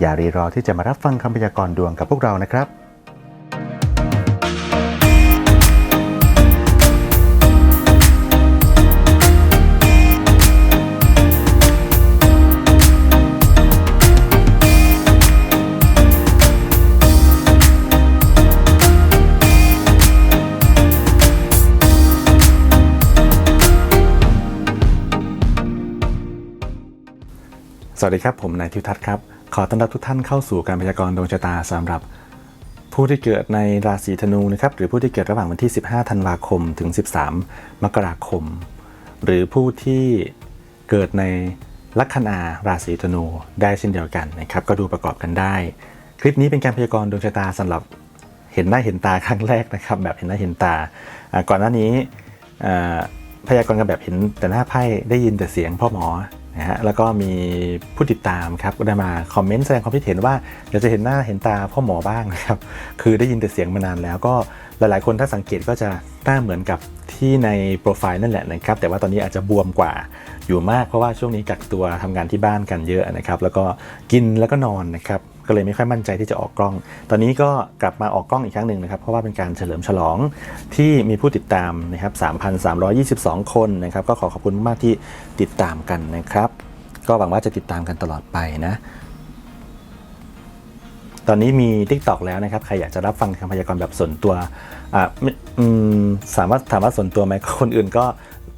อย่ารีรอที่จะมารับฟังคำพยากรณ์ดวงกับพวกเรานะครับสวัสดีครับ ผมนายทิวทัศน์ครับ ขอต้อนรับทุกท่านเข้าสู่การพยากรณ์ดวงชะตาสำหรับ ผู้ที่เกิดในราศีธนูนะครับหรือผู้ที่เกิดระหว่างวันที่ 15 ธันวาคมถึง 13 มกราคม หรือผู้ที่เกิดในลัคนาราศีธนูได้เช่นเดียวกันนะครับ ก็ดูประกอบกันได้ คลิปนี้เป็นการพยากรณ์ดวงชะตาสำหรับเห็นหน้าเห็นตาครั้งแรกนะครับ แบบเห็นหน้าเห็นตา ก่อนหน้านี้พยากรณ์กันแบบเห็นแต่หน้าไพ่ได้ยินแต่เสียงพ่อหมอ นะฮะแล้วก็มีผู้ติดตามครับก็ได้มาคอมเมนต์แสดงความคิดเห็นว่าอยากจะเห็นหน้าเห็นตาพ่อหมอบ้างนะครับคือได้ยินแต่เสียงมานานแล้วก็หลายๆ คนถ้าสังเกตก็จะหน้าเหมือนกับที่ในโปรไฟล์นั่นแหละนะครับแต่ว่าตอนนี้อาจจะบวมกว่าอยู่มากเพราะว่าช่วงนี้กักตัวทำงานที่บ้านกันเยอะนะครับแล้วก็กินแล้วก็นอนนะครับ ก็เลยไม่ค่อยมั่นใจที่จะออกกล้อง ตอนนี้ก็กลับมาออกกล้องอีกครั้งหนึ่งนะครับ เพราะว่าเป็นการเฉลิมฉลองที่มีผู้ติดตามนะครับ 3,322 คนนะครับ ก็ขอขอบคุณมากที่ติดตามกันนะครับ ก็หวังว่าจะติดตามกันตลอดไปนะ ตอนนี้มี Tik t o อกแล้วนะครับ ใครอยากจะรับฟังคำพยากรณ์แบบส่วนตัวอ่าสามารถถามว่าส่วนตัวไหมคนอื่นก็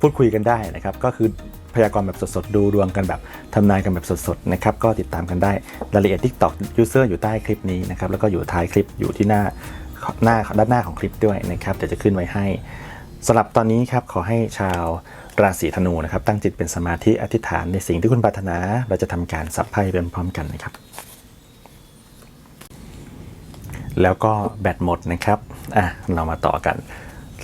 พูดคุยกันได้นะครับ ก็คือ พยากรณ์แบบสดๆ ดูดวงกันแบบทำนายกันแบบสดๆนะครับก็ติดตามกันได้รายละเอียด Tik t o อก User อยู่ใต้คลิปนี้นะครับแล้วก็อยู่ท้ายคลิปอยู่ที่หน้าหน้าด้านหน้าของคลิปด้วยนะครับเดี๋ยวจะขึ้นไว้ให้สำหรับตอนนี้ครับขอให้ชาวราศีธนูนะครับตั้งจิตเป็นสมาธิอธิษฐานในสิ่งที่คุณปรารถนา เราจะทำการสับไพ่เป็นพร้อมกันนะครับ แล้วก็แบตหมดนะครับอะเรามาต่อกัน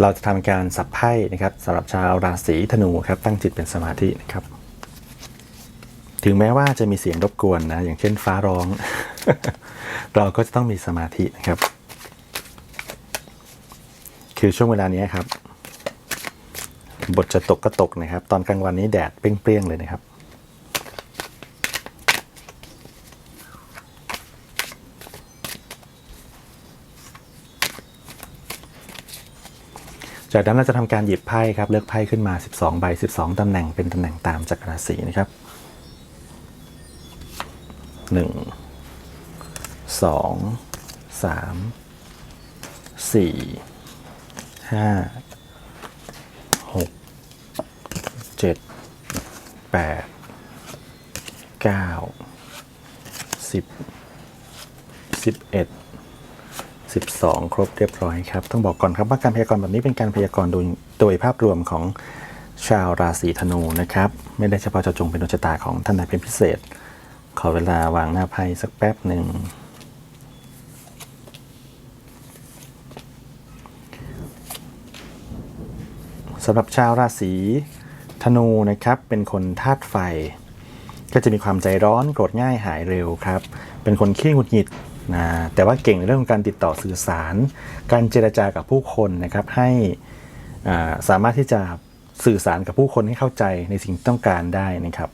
เราจะทำการสับไพ่นะครับสำหรับชาวราศีธนูครับตั้งจิตเป็นสมาธินะครับถึงแม้ว่าจะมีเสียงรบกวนนะ อย่างเช่นฟ้าร้อง เราก็จะต้องมีสมาธินะครับ คือช่วงเวลานี้ครับ บทจะตกก็ตกนะครับ ตอนกลางวันนี้แดดเปรี้ยงๆเลยนะครับ จากนั้นเราจะทำการหยิบไพ่ครับเลือกไพ่ขึ้นมา 12 ใบ 12ตำแหน่งเป็นตำแหน่งตามจักรราศีนะครับ 1 2 3 4 5 6 7 8 9 10 11 12 ครบเรียบร้อยครับ ต้องบอกก่อนครับว่าการพยากรณ์แบบนี้เป็นการพยากรณ์โดยโดยภาพรวมของชาวราศีธนูนะครับ ไม่ได้เฉพาะเจาะจงเป็นดวงชะตาของท่านใดเป็นพิเศษ ขอเวลาวางหน้าไพ่สักแป๊บหนึ่งสำหรับชาวราศีธนูนะครับ เป็นคนธาตุไฟ ก็จะมีความใจร้อนโกรธง่ายหายเร็วครับ เป็นคนขี้หงุดหงิด นะแต่ว่าเก่งในเรื่องของการติดต่อสื่อสาร การเจรจากับผู้คนนะครับให้สามารถที่จะสื่อสารกับผู้คนให้เข้าใจในสิ่งที่ต้องการได้นะครับ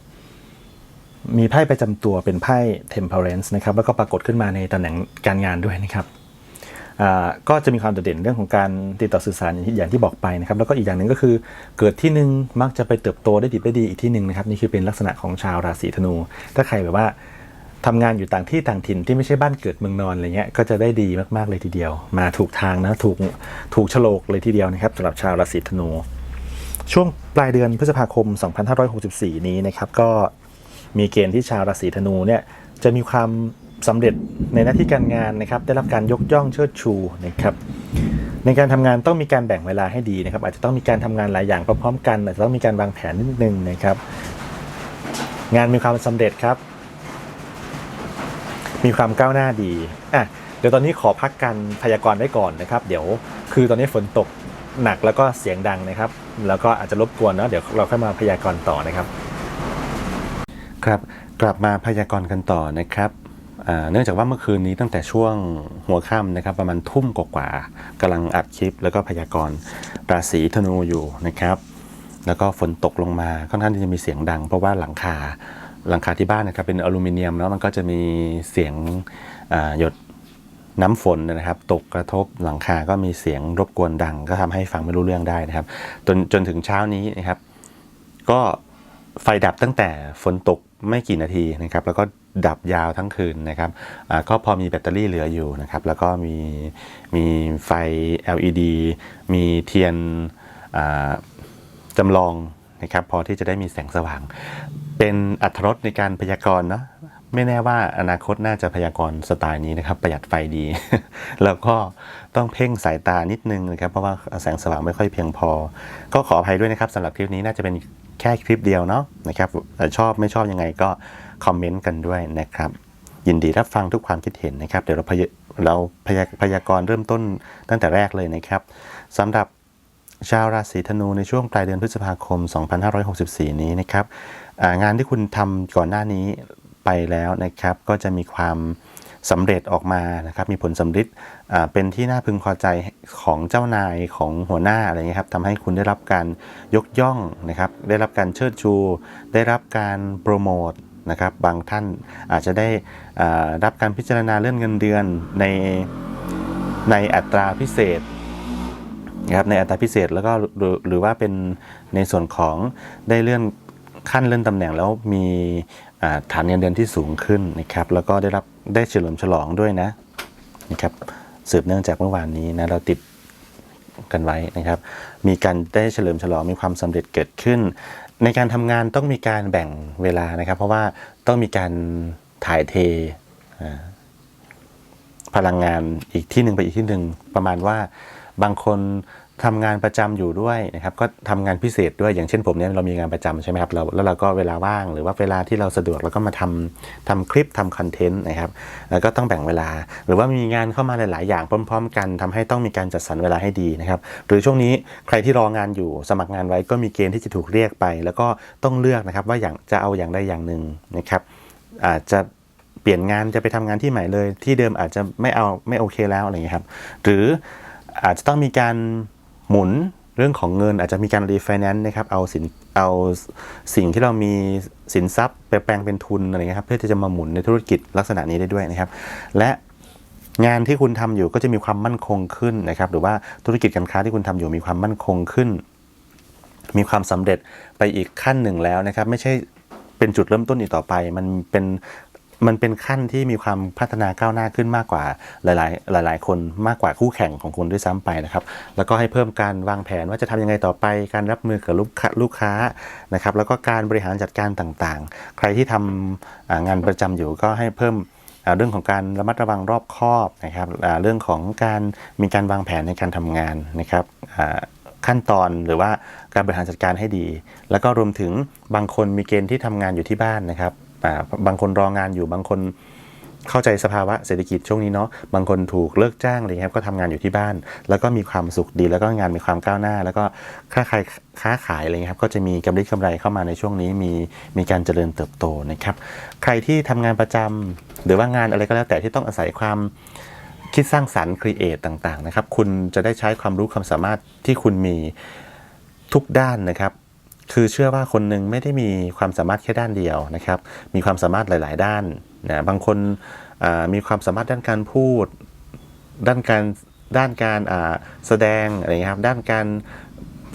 มีไพ่ประจำตัวเป็นไพ่ temperance นะครับแล้วก็ปรากฏขึ้นมาในตำแหน่งการงานด้วยนะครับก็จะมีความโดดเด่นเรื่องของการติดต่อสื่อสารอย่างที่อย่างที่บอกไปนะครับ แล้วก็อีกอย่างหนึ่งก็คือเกิดที่หนึ่งมักจะไปเติบโตได้ดีได้ดีอีกที่หนึ่งนะครับนี่คือเป็นลักษณะของชาวราศีธนู ถ้าใครแบบว่า ทำงานอยู่ต่างที่ต่างถิ่นที่ไม่ใช่บ้านเกิดเมืองนอนอะไรเงี้ยก็จะได้ดีมากๆเลยทีเดียว มาถูกทางนะถูกถูกโฉลกเลยทีเดียวนะครับสำหรับชาวราศีธนู ช่วงปลายเดือนพฤษภาคม 2564 นี้นะครับก็มีเกณฑ์ที่ชาวราศีธนูเนี่ยจะมีความสำเร็จในหน้าที่การงานนะครับ ได้รับการยกย่องเชิดชูนะครับ ในการทำงานต้องมีการแบ่งเวลาให้ดีนะครับ อาจจะต้องมีการทำงานหลายอย่างพร้อมๆกันอาจจะต้องมีการวางแผนนิดนึงนะครับ งานมีความสำเร็จครับ มีความก้าวหน้าดีอะเดี๋ยวตอนนี้ขอพักการพยากรณ์ไว้ก่อนนะครับ เดี๋ยวคือตอนนี้ฝนตกหนักแล้วก็เสียงดังนะครับ แล้วก็อาจจะรบกวนเนาะเดี๋ยวเราค่อยมาพยากรณ์ต่อนะครับ ครับกลับมาพยากรณ์กันต่อนะครับเนื่องจากว่าเมื่อคืนนี้ตั้งแต่ช่วงหัวค่ำนะครับ ประมาณทุ่มกว่าๆกำลังอัดคลิป แล้วก็พยากรณ์ราศีธนูอยู่นะครับ แล้วก็ฝนตกลงมาค่อนข้างที่จะมีเสียงดัง เพราะว่าหลังคา หลังคาที่บ้านนะครับเป็นอลูมิเนียมแล้วมันก็จะมีเสียงหยดน้ำฝนนะครับตกกระทบหลังคาก็มีเสียงรบกวนดัง ก็ทำให้ฟังไม่รู้เรื่องได้นะครับ จนจนถึงเช้านี้นะครับ ก็ไฟดับตั้งแต่ฝนตกไม่กี่นาทีนะครับ แล้วก็ดับยาวทั้งคืนนะครับก็พอมีแบตเตอรี่เหลืออยู่นะครับ แล้วก็มีมีไฟ LED มีเทียนอ่าจำลองนะครับ พอที่จะได้มีแสงสว่าง เป็นอัตรสในการพยากรณ์เนาะไม่แน่ว่าอนาคตน่าจะพยากรณ์สไตล์นี้นะครับ ประหยัดไฟดี แล้วก็ต้องเพ่งสายตานิดนึงนะครับ เพราะว่าแสงสว่างไม่ค่อยเพียงพอ ก็ขออภัยด้วยนะครับสำหรับคลิปนี้น่าจะเป็นแค่คลิปเดียวเนาะนะครับแต่ชอบไม่ชอบยังไงก็คอมเมนต์กันด้วยนะครับ ยินดีรับฟังทุกความคิดเห็นนะครับ เดี๋ยวเราพยเราพยพยากรณ์เริ่มต้นตั้งแต่แรกเลยนะครับสำหรับชาวราศีธนูในช่วงปลายเดือนพฤษภาคม 2564 นี้นะครับ งานที่คุณทำก่อนหน้านี้ไปแล้วนะครับ ก็จะมีความสำเร็จออกมานะครับ มีผลสำฤทธิ์อ่าเป็นที่น่าพึงพอใจของเจ้านายของหัวหน้าอะไรเงี้ยครับทำให้คุณได้รับการยกย่องนะครับ ได้รับการเชิดชู ได้รับการโปรโมทนะครับ บางท่านอาจจะได้รับการพิจารณาเลื่อนเงินเดือนในในอัตราพิเศษนะครับในอัตราพิเศษแล้วก็หรือหรือว่าเป็นในส่วนของได้เลื่อน ขั้นเลื่อนตำแหน่งแล้วมีฐานเงินเดือนที่สูงขึ้นนะครับ แล้วก็ได้รับได้เฉลิมฉลองด้วยนะนะครับสืบเนื่องจากเมื่อวานนี้นะเราติดกันไว้นะครับ มีการได้เฉลิมฉลองมีความสำเร็จเกิดขึ้น ในการทำงานต้องมีการแบ่งเวลานะครับ เพราะว่าต้องมีการถ่ายเทพลังงานอีกที่หนึ่งไปอีกที่หนึ่งประมาณว่าบางคน ทำงานประจำอยู่ด้วยนะครับก็ทำงานพิเศษด้วยอย่างเช่นผมเนี่ยเรามีงานประจำใช่ไหมครับเราแล้วเราก็เวลาว่างหรือว่าเวลาที่เราสะดวกเราก็มาทำทำคลิปทำคอนเทนต์นะครับแล้วก็ต้องแบ่งเวลา หรือว่ามีงานเข้ามาหลาย ๆ อย่างพร้อม ๆ กันทำให้ต้องมีการจัดสรรเวลาให้ดีนะครับหรือช่วงนี้ใครที่รองานอยู่สมัครงานไว้ก็มีเกณฑ์ที่จะถูกเรียกไป แล้วก็ต้องเลือกนะครับว่าอย่างจะเอาอย่างใดอย่างหนึ่งนะครับอาจจะเปลี่ยนงานจะไปทำงานที่ใหม่เลย ที่เดิมอาจจะไม่เอาไม่โอเคแล้วอะไรอย่างเงี้ยครับหรืออาจจะต้องมีการ หมุนเรื่องของเงินอาจจะมีการรีไฟแนนซ์นะครับเอาสินเอาสิ่งที่เรามีสินทรัพย์ไปแปลงเป็นทุนอะไรเงี้ยครับเพื่อที่จะมาหมุนในธุรกิจลักษณะนี้ได้ด้วยนะครับ และงานที่คุณทำอยู่ก็จะมีความมั่นคงขึ้นนะครับ หรือว่าธุรกิจการค้าที่คุณทำอยู่มีความมั่นคงขึ้น มีความสำเร็จไปอีกขั้นหนึ่งแล้วนะครับ ไม่ใช่เป็นจุดเริ่มต้นอีกต่อไป มันเป็น มันเป็นขั้นที่มีความพัฒนาก้าวหน้าขึ้นมากกว่าหลาย ๆ หลาย ๆ คนมากกว่าคู่แข่งของคุณด้วยซ้ำไปนะครับ แล้วก็ให้เพิ่มการวางแผนว่าจะทำยังไงต่อไป การรับมือกับลูกค้าลูกค้านะครับ แล้วก็การบริหารจัดการต่าง ๆ ใครที่ทำอ่างานประจำอยู่ก็ให้เพิ่มเรื่องของการระมัดระวังรอบคอบนะครับเรื่องของการมีการวางแผนในการทำงานนะครับขั้นตอนหรือว่าการบริหารจัดการให้ดี แล้วก็รวมถึงบางคนมีเกณฑ์ที่ทำงานอยู่ที่บ้านนะครับ บางคนรองานอยู่บางคนเข้าใจสภาวะเศรษฐกิจช่วงนี้เนาะบางคนถูกเลิกจ้างอะไรเงี้ยครับก็ทำงานอยู่ที่บ้าน แล้วก็มีความสุขดีแล้วก็งานมีความก้าวหน้า แล้วก็ค้าขายค้าขายอะไรเงี้ยครับก็จะมีกำไรกำไรเข้ามาในช่วงนี้มีมีการเจริญเติบโตนะครับ ใครที่ทำงานประจำหรือว่างานอะไรก็แล้วแต่ที่ต้องอาศัยความคิดสร้างสรรค์ครีเอทต่างๆนะครับคุณจะได้ใช้ความรู้ความสามารถที่คุณมีทุกด้านนะครับ คือเชื่อว่าคนหนึ่งไม่ได้มีความสามารถแค่ด้านเดียวนะครับ มีความสามารถหลาย ๆ ด้านนะบางคนมีความสามารถด้านการพูด ด้านการด้านการอ่าแสดงอะไรเงี้ยครับ ด้านการ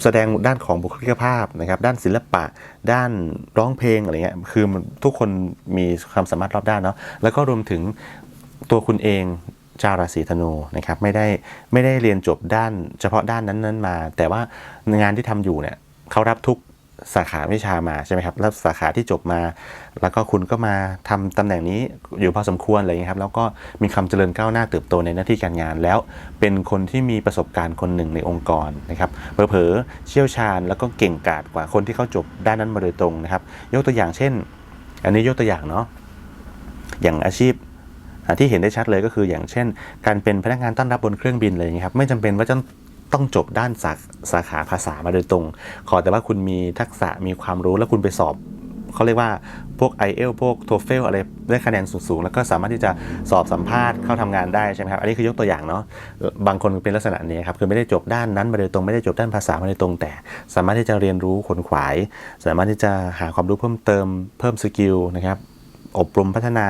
แสดงด้านของบุคลิกภาพนะครับ ด้านศิลปะ ด้านร้องเพลงอะไรเงี้ยคือทุกคนมีความสามารถรอบด้านเนาะแล้วก็รวมถึงตัวคุณเองชาวราศีธนูนะครับไม่ได้ไม่ได้เรียนจบด้านเฉพาะด้านนั้นๆมา แต่ว่างานที่ทำอยู่เนี่ยเขารับทุก สาขาวิชามาใช่ไหมครับแล้วสาขาที่จบมา แล้วก็คุณก็มาทำตำแหน่งนี้อยู่พอสมควรอะไรอย่างเงี้ยครับแล้วก็มีความเจริญก้าวหน้าเติบโตในหน้าที่การงาน แล้วเป็นคนที่มีประสบการณ์คนหนึ่งในองค์กรนะครับเผลอเชี่ยวชาญแล้วก็เก่งกาจกว่าคนที่เขาจบด้านนั้นมาโดยตรงนะครับ ยกตัวอย่างเช่น อันนี้ยกตัวอย่างเนาะอย่างอาชีพที่เห็นได้ชัดเลยก็คืออย่างเช่น การเป็นพนักงานต้อนรับบนเครื่องบินเลยนะครับไม่จำเป็นว่าจะ ต้องจบด้านสาสาขาภาษามาโดยตรง ขอแต่ว่าคุณมีทักษะมีความรู้แล้วคุณไปสอบเขาเรียกว่าพวก i อเอลพวก t o e f l อะไรได้คะแนนสูง ๆ แล้วก็สามารถที่จะสอบสัมภาษณ์เข้าทำงานได้ใช่ไหมครับ อันนี้คือยกตัวอย่างเนาะบางคนเป็นลักษณะนี้ครับคือไม่ได้จบด้านนั้นมาโดยตรงไม่ได้จบด้านภาษามาโดยตรง แต่ สามารถที่จะเรียนรู้ขนขวาย สามารถที่จะหาความรู้เพิ่มเติมเพิ่มสกิลนะครับอบรมพัฒนา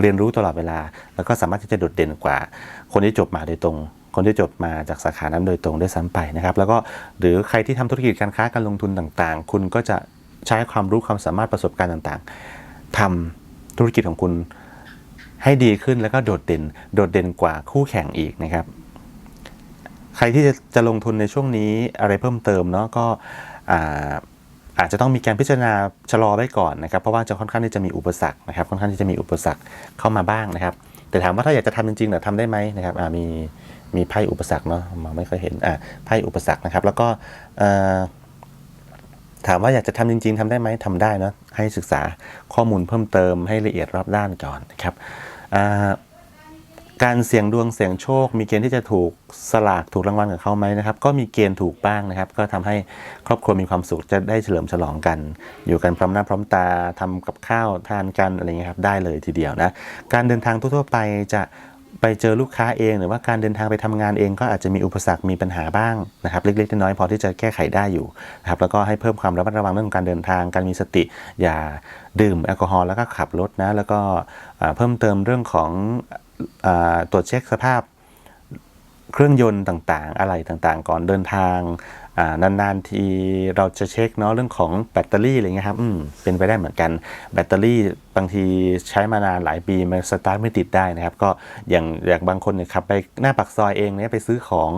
เรียนรู้ตลอดเวลา แล้วก็สามารถที่จะโดดเด่นกว่า คนที่จบมาโดยตรง คนที่จบมาจากสาขานั้นโดยตรงด้วยซ้ำไปนะครับ แล้วก็หรือใครที่ทำธุรกิจการค้าการลงทุนต่างๆ คุณก็จะใช้ความรู้ความสามารถประสบการณ์ต่างๆทำธุรกิจของคุณให้ดีขึ้นแล้วก็โดดเด่น โดดเด่นกว่าคู่แข่งอีกนะครับ ใครที่จะจะลงทุนในช่วงนี้อะไรเพิ่มเติมเนาะก็อาอาจจะต้องมีการพิจารณาชะลอไว้ก่อนนะครับ เพราะว่าจะค่อนข้างที่จะมีอุปสรรคนะครับ ค่อนข้างที่จะมีอุปสรรคเข้ามาบ้างนะครับ แต่ถามว่าถ้าอยากจะทำจริงๆเนี่ยทำได้ไหมนะครับมี มีไพ่อุปสรรคเนาะมองไม่ค่อยเห็นอ่าไพ่อุปสรรคนะครับ แล้วก็ถามว่าอยากจะทำจริง ๆทำได้ไหมทำได้นะให้ศึกษาข้อมูลเพิ่มเติมให้ละเอียดรอบด้านก่อนนะครับการเสี่ยงดวงเสี่ยงโชค มีเกณฑ์ที่จะถูกสลากถูกรางวัลกับเขาไหมนะครับ ก็มีเกณฑ์ถูกบ้างนะครับ ก็ทำให้ครอบครัวมีความสุขจะได้เฉลิมฉลองกัน อยู่กันพร้อมหน้าพร้อมตาทำกับข้าวทานกันอะไรเงี้ยครับได้เลยทีเดียวนะการเดินทางทั่วๆไปจะ ไปเจอลูกค้าเองหรือว่าการเดินทางไปทำงานเองก็อาจจะมีอุปสรรคมีปัญหาบ้างนะครับเล็กๆน้อยๆพอที่จะแก้ไขได้อยู่นะครับแล้วก็ให้เพิ่มความระมัดระวังเรื่องการเดินทาง การมีสติ อย่าดื่มแอลกอฮอล์แล้วก็ขับรถนะแล้วก็เพิ่มเติมเรื่องของอตรวจเช็คสภาพ เครื่องยนต์ต่างๆ อะไรต่างๆ ก่อนเดินทางนานๆทีเราจะเช็คเนาะเรื่องของแบตเตอรี่อะไรเงี้ยครับอืมเป็นไปได้เหมือนกัน แบตเตอรี่บางทีใช้มานานหลายปีมันสตาร์ทไม่ติดได้นะครับ ก็อย่างอย่างบางคนเนี่ยขับไปหน้าปากซอยเองเนี่ยไปซื้อของ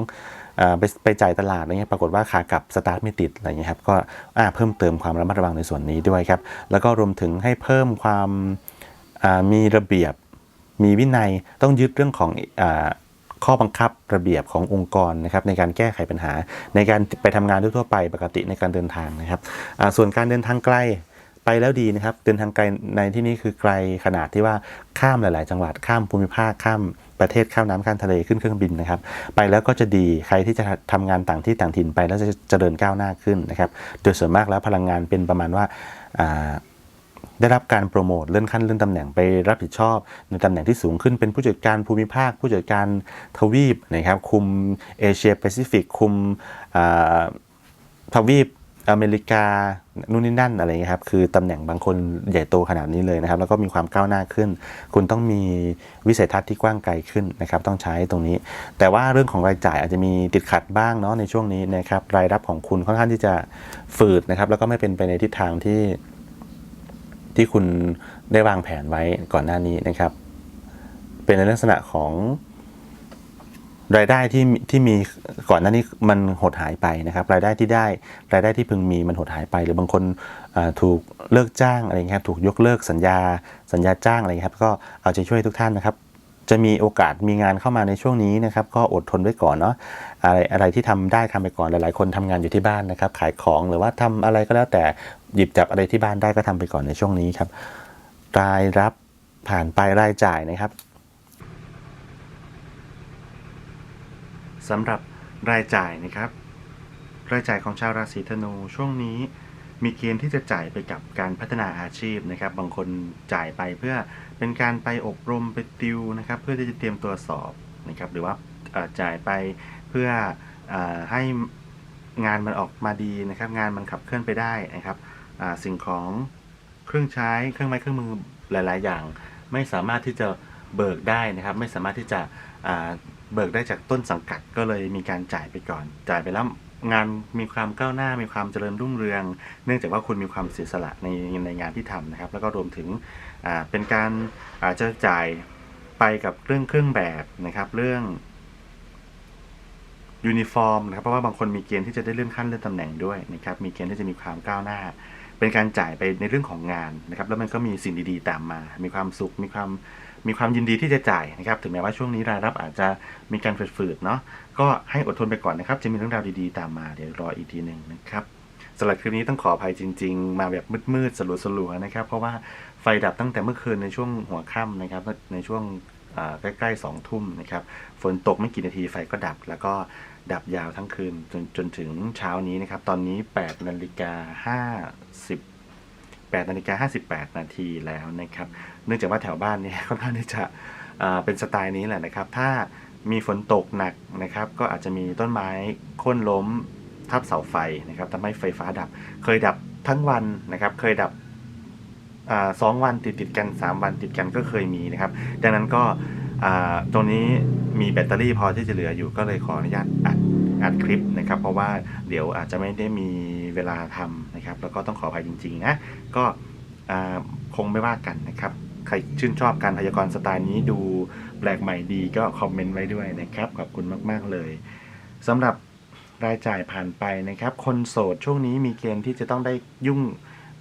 ไปไปจ่ายตลาดอะไรเงี้ยปรากฏว่าขากลับสตาร์ทไม่ติดอะไรเงี้ยครับก็เพิ่มเติมความระมัดระวังในส่วนนี้ด้วยครับ แล้วก็รวมถึงให้เพิ่มความมีระเบียบมีวินัยต้องยึดเรื่องของ ข้อบังคับระเบียบขององค์กรนะครับในการแก้ไขปัญหา ในการไปทำงานทั่วไปปกติในการเดินทางนะครับส่วนการเดินทางไกลไปแล้วดีนะครับ เดินทางไกลในที่นี้คือไกลขนาดที่ว่าข้ามหลาย ๆ จังหวัดข้ามภูมิภาคข้ามประเทศข้ามน้ำข้ามทะเลขึ้นเครื่องบินนะครับ ไปแล้วก็จะดีใครที่จะทำงานต่างที่ต่างถิ่นไปแล้วจะเจริญก้าวหน้าขึ้นนะครับ โดยส่วนมากแล้วพลังงานเป็นประมาณว่า ได้รับการโปรโมทเลื่อนขั้นเลื่อนตำแหน่งไปรับผิดชอบ ในตำแหน่งที่สูงขึ้นเป็นผู้จัดการภูมิภาค ผู้จัดการทวีปนะครับคุมเอเชียแปซิฟิกคุมทวีปอเมริกานู่นนี่นั่นอะไรเงี้ยครับคือตำแหน่งบางคนใหญ่โตขนาดนี้เลยนะครับ แล้วก็มีความก้าวหน้าขึ้น คุณต้องมีวิสัยทัศน์ที่กว้างไกลขึ้นนะครับต้องใช้ตรงนี้ แต่ว่าเรื่องของรายจ่ายอาจจะมีติดขัดบ้างเนาะในช่วงนี้นะครับรายรับของคุณค่อนข้างที่จะฝืดนะครับแล้วก็ไม่เป็นไปในทิศทางที่ ที่คุณได้วางแผนไว้ก่อนหน้านี้นะครับ เป็นในลักษณะของรายได้ที่ที่มีก่อนหน้านี้มันหดหายไปนะครับ รายได้ที่ได้รายได้ที่พึงมีมันหดหายไป หรือบางคนถูกเลิกจ้างอะไรเงี้ยครับถูกยกเลิกสัญญาสัญญาจ้างอะไรเงี้ยครับก็เอาใจช่วยทุกท่านนะครับ จะมีโอกาสมีงานเข้ามาในช่วงนี้นะครับก็อดทนไว้ก่อนเนาะอะไรอะไรที่ทำได้ทำไปก่อนหลาย ๆ คนทำงานอยู่ที่บ้านนะครับขายของหรือว่าทำอะไรก็แล้วแต่หยิบจับอะไรที่บ้านได้ก็ทำไปก่อนในช่วงนี้ครับรายรับผ่านไปรายจ่ายนะครับสำหรับรายจ่ายนะครับ รายจ่ายของชาวราศีธนูช่วงนี้ มีเกณฑ์ที่จะจ่ายไปกับการพัฒนาอาชีพนะครับ บางคนจ่ายไปเพื่อเป็นการไปอบรมไปติวนะครับ เพื่อที่จะเตรียมตัวสอบนะครับ หรือว่าจ่ายไปเพื่ออให้งานมันออกมาดีนะครับ งานมันขับเคลื่อนไปได้นะครับสิ่งของเครื่องใช้เครื่องไม้เครื่องมือหลาย ๆ อย่าง ไม่สามารถที่จะเบิกได้นะครับ ไม่สามารถที่จะเบิกได้จากต้นสังกัดก็เลยมีการจ่ายไปก่อน จ่ายไปแล้ว งานมีความก้าวหน้ามีความเจริญรุ่งเรือง เนื่องจากว่าคุณมีความเสียสละในในงานที่ทำนะครับ แล้วก็รวมถึงเป็นการอาจจะจ่ายไปกับเรื่องเครื่องแบบนะครับ เรื่องยูนิฟอร์มนะครับเพราะว่าบางคนมีเกณฑ์ที่จะได้เลื่อนขั้นเลื่อนตำแหน่งด้วยนะครับมีเกณฑ์ที่จะมีความก้าวหน้า เป็นการจ่ายไปในเรื่องของงานนะครับ แล้วมันก็มีสิ่งดีๆตามมา มีความสุขมีความ มีความยินดีที่จะจ่ายนะครับ ถึงแม้ว่าช่วงนี้รายรับอาจจะมีการฝืดๆเนาะก็ให้อดทนไปก่อนนะครับ จะมีเรื่องราวดีๆตามมาเดี๋ยวรออีกทีหนึ่งนะครับสำหรับคลิปนี้ต้องขออภัยจริง ๆ มาแบบมืดๆสลัวๆนะครับ เพราะว่าไฟดับตั้งแต่เมื่อคืนในช่วงหัวค่ำนะครับ ในช่วงใกล้ๆสองทุ่มนะครับฝนตกไม่กี่นาทีไฟก็ดับ แล้วก็ดับยาวทั้งคืนจนจนถึงเช้านี้นะครับ ตอนนี้8นาฬิกา50 8นาฬิกา58 นาทีแล้วนะครับ เนื่องจากว่าแถวบ้านเนี่ยค่อนข้างที่จะอ่าเป็นสไตล์นี้แหละนะครับ ถ้ามีฝนตกหนักนะครับ ก็อาจจะมีต้นไม้โค่นล้มทับเสาไฟนะครับทำให้ไฟฟ้าดับ เคยดับทั้งวันนะครับ เคยดับอ่าสองวันติดติดๆกัน 3 วันติดกันก็เคยมีนะครับ ดังนั้นก็อ่าตรงนี้มีแบตเตอรี่พอที่จะเหลืออยู่ก็เลยขออนุญาตอัดอัดคลิปนะครับ เพราะว่าเดี๋ยวอาจจะไม่ได้มี เวลาทำนะครับ แล้วก็ต้องขออภัยจริงๆนะก็คงไม่ว่ากันนะครับใครชื่นชอบการพยากรณ์สไตล์นี้ดูแปลกใหม่ดีก็คอมเมนต์ไว้ด้วยนะครับ ขอบคุณมากๆเลยสำหรับรายจ่ายผ่านไปนะครับ คนโสดช่วงนี้มีเกณฑ์ที่จะต้องได้ยุ่ง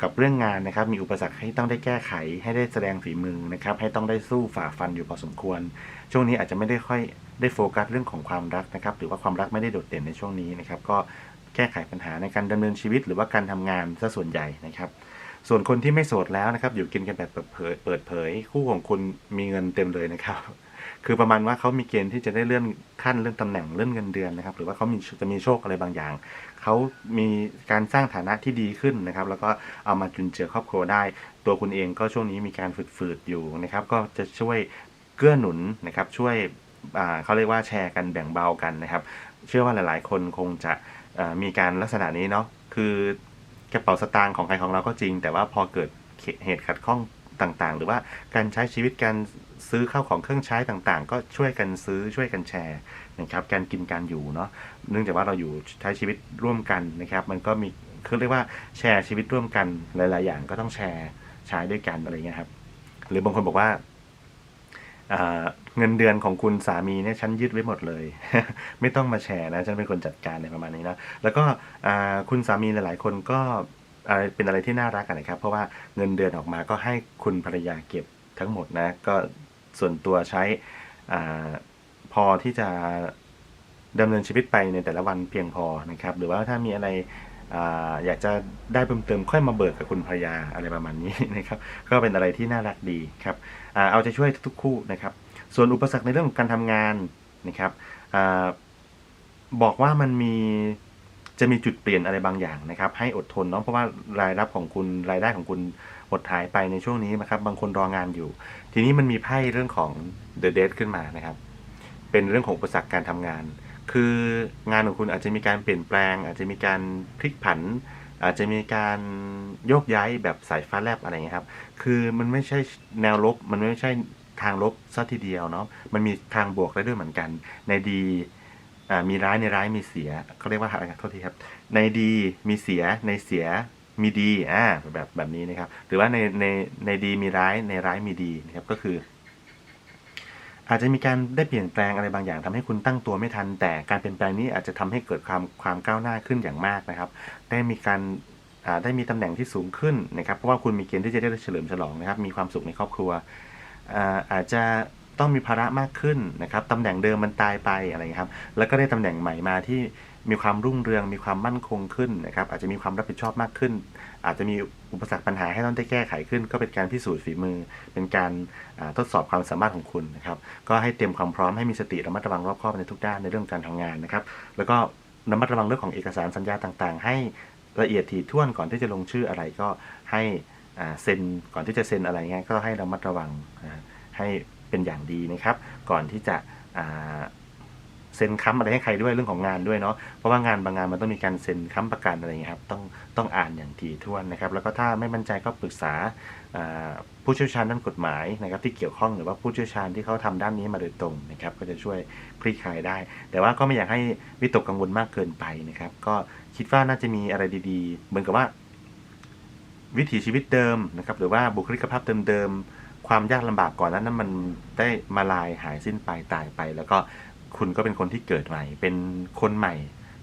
กับเรื่องงานนะครับ มีอุปสรรคให้ต้องได้แก้ไข ให้ได้แสดงฝีมือนะครับ ให้ต้องได้สู้ฝ่าฟันอยู่พอสมควร ช่วงนี้อาจจะไม่ได้ค่อยได้โฟกัสเรื่องของความรักนะครับ หรือว่าความรักไม่ได้โดดเด่นในช่วงนี้นะครับ ก็ แก้ไขปัญหาในการดำเนินชีวิต หรือว่าการทำงานซะส่วนใหญ่นะครับ ส่วนคนที่ไม่โสดแล้วนะครับ อยู่กินกันแบบเปิดเผยเปิดเผย คู่ของคุณมีเงินเต็มเลยนะครับ คือประมาณว่าเขามีเกณฑ์ที่จะได้เลื่อนขั้นเลื่อนตำแหน่งเลื่อนเงินเดือนนะครับ หรือว่าเขามีจะมีโชคอะไรบางอย่างเขามีการสร้างฐานะที่ดีขึ้นนะครับ แล้วก็เอามาจุนเจือครอบครัวได้ ตัวคุณเองก็ช่วงนี้มีการฝืดๆอยู่นะครับ ก็จะช่วยเกื้อหนุนนะครับ ช่วยเขาเรียกว่าแชร์กันแบ่งเบากันนะครับ เชื่อว่าหลาย ๆ คนคงจะ มีการลักษณะนี้เนาะคือกระเป๋าสตางค์ของใครของเราก็จริง แต่ว่าพอเกิดเหตุขัดข้องต่างๆ หรือว่าการใช้ชีวิตการซื้อข้าวของเครื่องใช้ต่างๆ ก็ช่วยกันซื้อช่วยกันแชร์นะครับการกินการอยู่เนาะเนื่องจากว่าเราอยู่ใช้ชีวิตร่วมกันนะครับ มันก็มีคือเรียกว่าแชร์ชีวิตร่วมกันหลาย ๆ อย่างก็ต้องแชร์ใช้ด้วยกันอะไรเงี้ยครับ หรือบางคนบอกว่า เงินเดือนของคุณสามีเนี่ยฉันยึดไว้หมดเลย ไม่ต้องมาแชร์นะฉันเป็นคนจัดการในประมาณนี้นะแล้วก็คุณสามีหลาย ๆ คนก็เป็นอะไรที่น่ารักนะครับ เพราะว่าเงินเดือนออกมาก็ให้คุณภรรยาเก็บทั้งหมดนะก็ส่วนตัวใช้พอที่จะดำเนินชีวิตไปในแต่ละวันเพียงพอนะครับ หรือว่าถ้ามีอะไร อยากจะได้เพิ่มเติมค่อยมาเบิกกับคุณภรรยาอะไรประมาณนี้นะครับ ก็เป็นอะไรที่น่ารักดีครับอเอาใจช่วยทุกคู่นะครับ ส่วนอุปสรรคในเรื่องของการทำงานนะครับอบอกว่ามันมีจะมีจุดเปลี่ยนอะไรบางอย่างนะครับ ให้อดทนเนาะเพราะว่ารายรับของคุณรายได้ของคุณหดหายไปในช่วงนี้นะครับบางคนรองานอยู่ ทีนี้มันมีไพ่เรื่องของ The Dead ขึ้นมานะครับ เป็นเรื่องของอุปสรรคการทำงาน คืองานของคุณอาจจะมีการเปลี่ยนแปลง อาจจะมีการพลิกผัน อาจจะมีการโยกย้ายแบบสายฟ้าแลบอะไรอย่างเงี้ยครับ คือมันไม่ใช่แนวลบ มันไม่ใช่ทางลบซะทีเดียวเนาะ มันมีทางบวกได้ด้วยเหมือนกัน ในดีมีร้ายในร้ายมีเสียเขาเรียกว่าอะไรนะโทษทีครับ ในดีมีเสียในเสียมีดีอ่าแบบแบบนี้นะครับ หรือว่าในในในดีมีร้ายในร้ายมีดีนะครับก็คือ อาจจะมีการได้เปลี่ยนแปลงอะไรบางอย่างทำให้คุณตั้งตัวไม่ทัน แต่การเปลี่ยนแปลงนี้อาจจะทำให้เกิดความความก้าวหน้าขึ้นอย่างมากนะครับ ได้มีการได้มีตำแหน่งที่สูงขึ้นนะครับ เพราะว่าคุณมีเกณฑ์ที่จะได้เฉลิมฉลองนะครับ มีความสุขในครอบครัว อาจจะต้องมีภาระมากขึ้นนะครับตำแหน่งเดิมมันตายไปอะไรครับ แล้วก็ได้ตำแหน่งใหม่มาที่ มีความรุ่งเรือง มีความมั่นคงขึ้นนะครับ อาจจะมีความรับผิดชอบมากขึ้น อาจจะมีอุปสรรคปัญหาให้ต้องได้แก้ไขขึ้น ก็เป็นการพิสูจน์ฝีมือ เป็นการทดสอบความสามารถของคุณนะครับ ก็ให้เตรียมความพร้อมให้มีสติระมัดระวังรอบคอบในทุกด้านในเรื่องการทำงานนะครับ แล้วก็ระมัดระวังเรื่องของเอกสารสัญญาต่างๆ ให้ละเอียดถี่ถ้วนก่อนที่จะลงชื่ออะไรก็ให้เซ็นก่อนที่จะเซ็นอะไรเงี้ยก็ให้ระมัดระวังให้เป็นอย่างดีนะครับ ก่อนที่จะ เซ็นค้ำอะไรให้ใครด้วยเรื่องของงานด้วยเนาะเพราะว่างานบางงานมันต้องมีการเซ็นค้ำประกันอะไรอย่างเงี้ยครับต้องต้องอ่านอย่างถี่ถ้วนนะครับแล้วก็ถ้าไม่มั่นใจก็ปรึกษาผู้เชี่ยวชาญด้านกฎหมายนะครับที่เกี่ยวข้องหรือว่าผู้เชี่ยวชาญที่เขาทำด้านนี้มาโดยตรงนะครับก็จะช่วยคลี่คลายได้ แต่ว่าก็ไม่อยากให้วิตกกังวลมากเกินไปนะครับก็คิดว่าน่าจะมีอะไรดีๆ เหมือนกับว่า วิถีชีวิตเดิมนะครับหรือว่าบุคลิกภาพเดิมๆความยากลำบากก่อนนั้นนั้นมันได้มาลายหายสิ้นไปตายไป แล้วก็ คุณก็เป็นคนที่เกิดใหม่ เป็นคนใหม่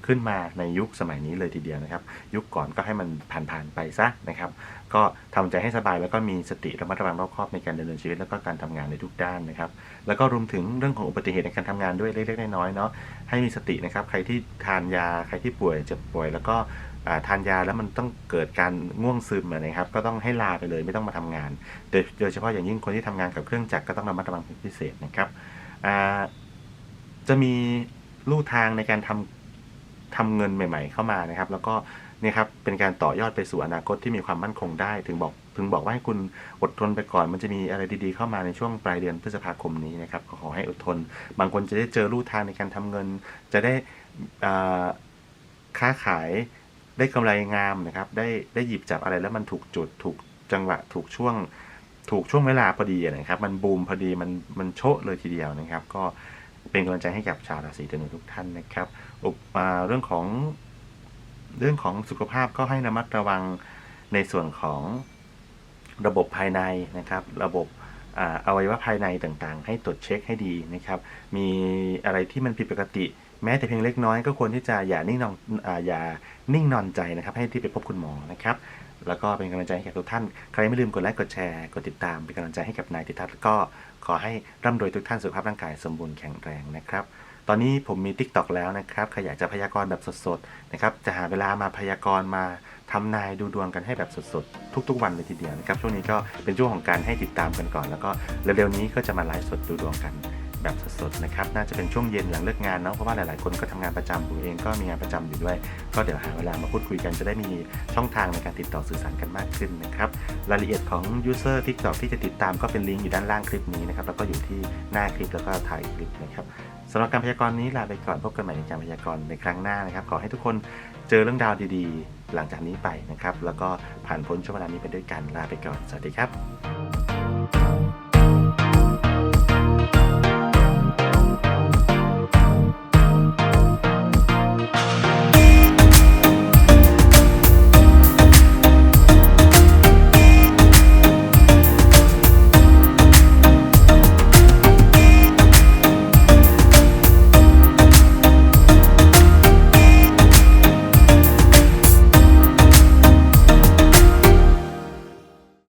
ขึ้นมาในยุคสมัยนี้เลยทีเดียวนะครับ ยุคก่อนก็ให้มันผ่านๆไปซะนะครับ ก็ทำใจให้สบายแล้วก็มีสติระมัดระวังรอบคอบในการดำเนินชีวิตแล้วก็การทำงานในทุกด้านนะครับ แล้วก็รวมถึงเรื่องของอุบัติเหตุในการทำงานด้วยเล็กๆน้อยๆเนาะให้มีสตินะครับ ใครที่ทานยาใครที่ป่วยเจ็บป่วย แล้วก็ทานยาแล้วมันต้องเกิดการง่วงซึมนะครับ ก็ต้องให้ลาไปเลยไม่ต้องมาทำงาน โดยเฉพาะอย่างยิ่งคนที่ทำงานกับเครื่องจักรก็ต้องระมัดระวังเป็นพิเศษนะครับอ่า จะมีลู่ทางในการทำทำเงินใหม่ ๆ เข้ามานะครับ แล้วก็เนี่ยครับเป็นการต่อยอดไปสู่อนาคตที่มีความมั่นคงได้ ถึงบอกถึงบอกว่าให้คุณอดทนไปก่อน มันจะมีอะไรดีๆเข้ามาในช่วงปลายเดือนพฤษภาคมนี้นะครับขอให้อดทน บางคนจะได้เจอลู่ทางในการทำเงิน จะได้อ่าค้าขายได้กำไรงามนะครับ ได้ได้หยิบจับอะไรแล้วมันถูกจุดถูกจังหวะถูกช่วง ถูกช่วงเวลาพอดีนะครับ มันบูมพอดีมันมันโชะเลยทีเดียวนะครับ ก็ เป็นกำลังใจให้กับชาวราศีธนูทุกท่านนะครับอุปอ่าเรื่องของเรื่องของสุขภาพก็ให้ระมัดระวังในส่วนของระบบภายในนะครับ ระบบอวัยวะภายในต่างๆ ให้ตรวจเช็คให้ดีนะครับ มีอะไรที่มันผิดปกติ แม้แต่เพียงเล็กน้อยก็ควรที่จะอย่านิ่งนอนออย่านิ่งนอนใจนะครับ ให้ที่ไปพบคุณหมอนะครับ แล้วก็เป็นกำลังใจให้กับทุกท่าน ใครไม่ลืมกดไลค์กดแชร์กดติดตามเป็นกำลังใจให้กับนายติทัศน์แล้วก็ ขอให้ร่ำรวยทุกท่านสุขภาพร่างกายสมบูรณ์แข็งแรงนะครับ ตอนนี้ผมมี Tik t o อกแล้วนะครับใครอยากจะพยากรณ์แบบสดๆนะครับ จะหาเวลามาพยากรณ์มาทำนายดูดวงกันให้แบบสดๆ ทุกๆ วันเลยทีเดียวนะครับ ช่วงนี้ก็เป็นช่วงของการให้ติดตามกันก่อน แล้วก็เร็วๆนี้ก็จะมาไลฟ์สดดูดวงกัน แบบสดๆนะครับน่าจะเป็นช่วงเย็นหลังเลิกงานเนาะเพราะว่าหลายๆคนก็ทำงานประจำผมเองก็มีงานประจำอยู่ด้วย ก็เดี๋ยวหาเวลามาพูดคุยกันจะได้มีช่องทางในการติดต่อสื่อสารกันมากขึ้นนะครับรายละเอียดของ user TikTok ที่จะติดตามก็เป็นลิงก์อยู่ด้านล่างคลิปนี้นะครับแล้วก็อยู่ที่หน้าคลิปแล้วก็ถ่ายคลิปนะครับสำหรับการพยากรณ์นี้ลาไปก่อนพบกันใหม่ในการพยากรณ์ในครั้งหน้านะครับขอให้ทุกคนเจอเรื่องราวดีๆ หลังจากนี้ไปนะครับแล้วก็ผ่านพ้นช่วงเวลานี้ไปด้วยกันลาไปก่อนสวัสดีครับ